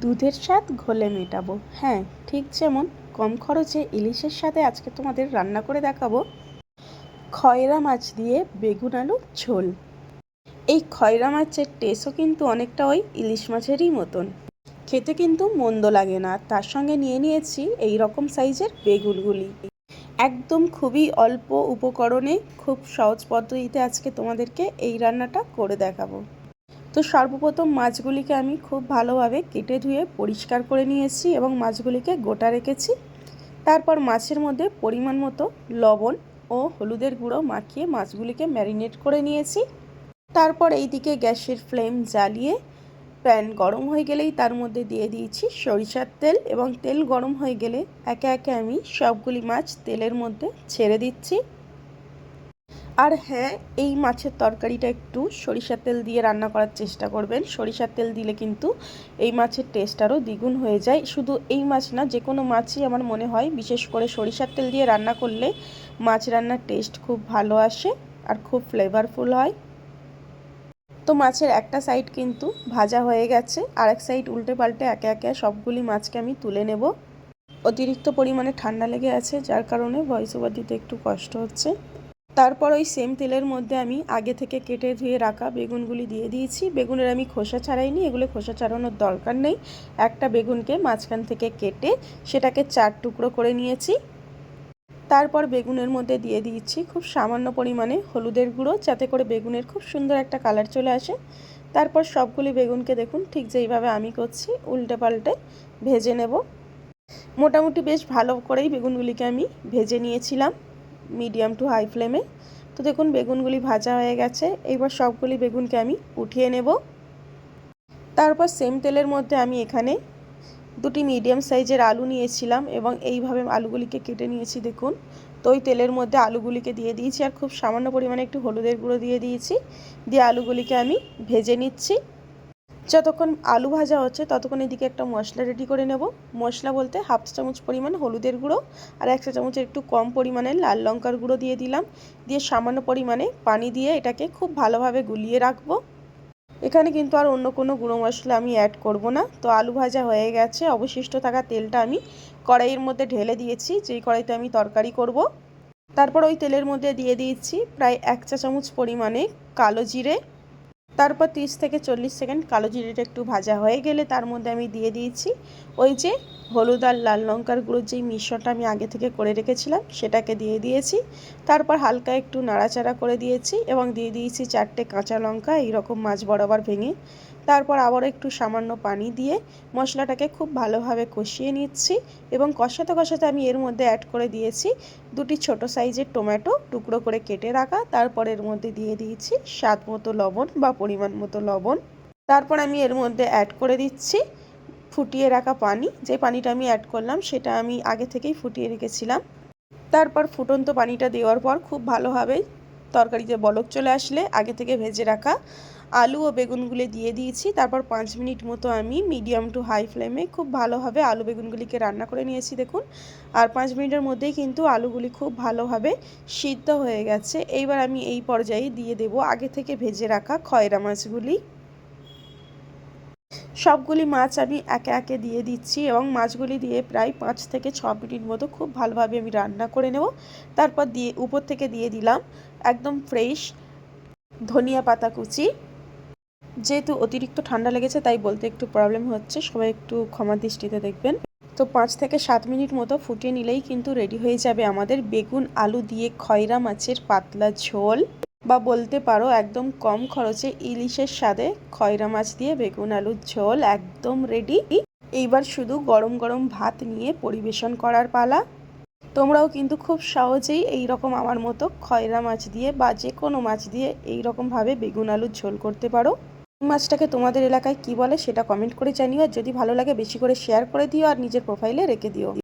দুধের স্বাদ ঘোলে মেটাবো। হ্যাঁ ঠিক যেমন কম খরচে ইলিশের সাথে আজকে তোমাদের রান্না করে দেখাবো। খয়রা মাছ দিয়ে বেগুন আলুর ঝোল। এই খয়রা মাছের টেস্টও কিন্তু অনেকটা ওই ইলিশ মাছেরই মতন। খেতে কিন্তু মন্দ লাগে না। তার সঙ্গে নিয়ে নিয়েছি এই রকম সাইজের বেগুনগুলি। একদম খুবই অল্প উপকরণে খুব সহজ পদ্ধতিতে আজকে তোমাদেরকে এই রান্নাটা করে দেখাবো। তো সর্বপ্রথম মাছগুলিকে আমি খুব ভালোভাবে কেটে ধুয়ে পরিষ্কার করে নিয়েছি এবং মাছগুলিকে গোটা রেখেছি। তারপর মাছের মধ্যে পরিমাণ মতো লবণ ও হলুদের গুঁড়ো মাখিয়ে মাছগুলিকে ম্যারিনেট করে নিয়েছি। তারপর এই দিকে গ্যাসের ফ্লেম জ্বালিয়ে প্যান গরম হয়ে গেলেই তার মধ্যে দিয়ে দিয়েছি সরিষার তেল এবং তেল গরম হয়ে গেলে একে একে আমি সবগুলি মাছ তেলের মধ্যে ছেড়ে দিচ্ছি। আর হ্যাঁ এই মাছের তরকারিটা একটু সরিষার তেল দিয়ে রান্না করার চেষ্টা করবেন। সরিষার তেল দিলে কিন্তু এই মাছের টেস্ট আরও দ্বিগুণ হয়ে যায়। শুধু এই মাছ না, যে কোনো মাছই আমার মনে হয়, বিশেষ করে সরিষার তেল দিয়ে রান্না করলে মাছ রান্নার টেস্ট খুব ভালো আসে আর খুব ফ্লেভারফুল হয়। তো মাছের একটা সাইড কিন্তু ভাজা হয়ে গেছে আর এক সাইড উল্টে পাল্টে একে একে সবগুলি মাছকে আমি তুলে নেব। অতিরিক্ত পরিমাণে ঠান্ডা লেগে আছে, যার কারণে ভয়েস ওভার দিতে একটু কষ্ট হচ্ছে। তারপর ওই সেম তেলের মধ্যে আমি আগে থেকে কেটে ধুয়ে রাখা বেগুনগুলি দিয়ে দিয়েছি। বেগুনের আমি খোসা ছাড়াইনি, এগুলো খোসা ছাড়ানোর দরকার নেই। একটা বেগুনকে মাঝখান থেকে কেটে সেটাকে চার টুকরো করে নিয়েছি। তারপর বেগুনের মধ্যে দিয়ে দিয়েছি খুব সামান্য পরিমাণে হলুদের গুঁড়ো, যাতে করে বেগুনের খুব সুন্দর একটা কালার চলে আসে। তারপর সবগুলি বেগুনকে দেখুন, ঠিক যেইভাবে আমি করছি উল্টে পাল্টে ভেজে নেব। মোটামুটি বেশ ভালো করেই বেগুনগুলিকে আমি ভেজে নিয়েছিলাম। মিডিয়াম টু হাই ফ্লেমে তো দেখুন, বেগুনগুলি ভাজা হয়ে গেছে। এবার সবগুলি বেগুনকে আমি উঠিয়ে নেব। তারপর সেম তেলের মধ্যে আমি এখানে দুটি মিডিয়াম সাইজের আলু নিয়েছিলাম এবং এইভাবে আলুগুলিকে কেটে নিয়েছি, দেখুন। তো ওই তেলের মধ্যে আলুগুলিকে দিয়ে দিয়েছি আর খুব সামান্য পরিমাণে একটু হলুদের গুঁড়ো দিয়ে দিয়েছি। দিয়ে আলুগুলিকে আমি ভেজে নিচ্ছি। যতক্ষণ আলু ভাজা হচ্ছে, ততক্ষণ এদিকে একটা মশলা রেডি করে নেব। মশলা বলতে হাফ চামচ পরিমাণ হলুদের গুঁড়ো আর এক চা চামচের একটু কম পরিমাণে লাল লঙ্কার গুঁড়ো দিয়ে দিলাম। দিয়ে সামান্য পরিমাণে পানি দিয়ে এটাকে খুব ভালোভাবে গুলিয়ে রাখব। এখানে কিন্তু আর অন্য কোনো গুঁড়ো মশলা আমি অ্যাড করব না। তো আলু ভাজা হয়ে গেছে। অবশিষ্ট থাকা তেলটা আমি কড়াইয়ের মধ্যে ঢেলে দিয়েছি। যেই কড়াইতে আমি তরকারি করব, তারপর ওই তেলের মধ্যে দিয়ে দিয়েছি প্রায় এক চা চামচ পরিমাণে কালো জিরে তারপর তিরিশ থেকে চল্লিশ সেকেন্ড কালো জিরেটা একটু ভাজা হয়ে গেলে তার মধ্যে আমি দিয়ে দিয়েছি। ওই যে হলুদ আর লাল লঙ্কার গুঁড়োর যেই মিশ্রণটা আমি আগে থেকে করে রেখেছিলাম, সেটাকে দিয়ে দিয়েছি। তারপর হালকা একটু নাড়াচাড়া করে দিয়েছি এবং দিয়ে দিয়েছি চারটে কাঁচা লঙ্কা, এইরকম মাছ বরাবর ভেঙে। তারপর আবারও একটু সামান্য পানি দিয়ে মশলাটাকে খুব ভালোভাবে কষিয়ে নিচ্ছি এবং কষাতে কষাতে আমি এর মধ্যে অ্যাড করে দিয়েছি দুটি ছোট সাইজের টমেটো টুকরো করে কেটে রাখা। তারপর এর মধ্যে দিয়ে দিয়েছি স্বাদ মতো লবণ বা পরিমাণ মতো লবণ। তারপর আমি এর মধ্যে অ্যাড করে দিচ্ছি ফুটিয়ে রাখা পানি, যে পানিটা আমি অ্যাড করলাম সেটা আমি আগে থেকেই ফুটিয়ে রেখেছিলাম। তারপর ফুটন্ত পানিটা দেওয়ার পর খুব ভালোভাবে তরকারিতে বলক চলে আসলে, আগে থেকে ভেজে রাখা আলু ও বেগুনগুলি দিয়ে দিয়েছি। তারপর পাঁচ মিনিট মতো আমি মিডিয়াম টু হাই ফ্লেমে খুব ভালোভাবে আলু বেগুনগুলিকে রান্না করে নিয়েছি, দেখুন। আর পাঁচ মিনিটের মধ্যেই কিন্তু আলুগুলি খুব ভালোভাবে সিদ্ধ হয়ে গেছে। এইবার আমি এই পর্যায়ে দিয়ে দেব আগে থেকে ভেজে রাখা খয়রা মাছগুলি। সবগুলি মাছ আমি একে একে দিয়ে দিচ্ছি এবং মাছগুলি দিয়ে প্রায় পাঁচ থেকে ছ মিনিট মতো খুব ভালোভাবে আমি রান্না করে নেব। তারপর দিয়ে উপর থেকে দিয়ে দিলাম একদম ফ্রেশ ধনিয়া পাতা কুচি। যেহেতু অতিরিক্ত ঠান্ডা লেগেছে তাই বলতে একটু প্রবলেম হচ্ছে, সবাই একটু ক্ষমা দৃষ্টিতে দেখবেন। তো পাঁচ থেকে সাত মিনিট মতো ফুটিয়ে নিলেই কিন্তু রেডি হয়ে যাবে আমাদের বেগুন, আলু দিয়ে খয়রা মাছের পাতলা ঝোল। বা বলতে পারো একদম কম খরচে ইলিশের স্বাদে খয়রা মাছ দিয়ে বেগুন আলুর ঝোল একদম রেডি এইবার শুধু গরম গরম ভাত নিয়ে পরিবেশন করার পালা। তোমরাও কিন্তু খুব সহজেই এই রকম আমার মতো খয়রা মাছ দিয়ে বা যে কোনো মাছ দিয়ে এই রকমভাবে বেগুন আলুর ঝোল করতে পারো। মাছটাকে তোমাদের এলাকায় কি বলে সেটা কমেন্ট করে জানিও। আর যদি ভালো লাগে বেশি করে শেয়ার করে দিও আর নিজের প্রোফাইলে রেখে দিও।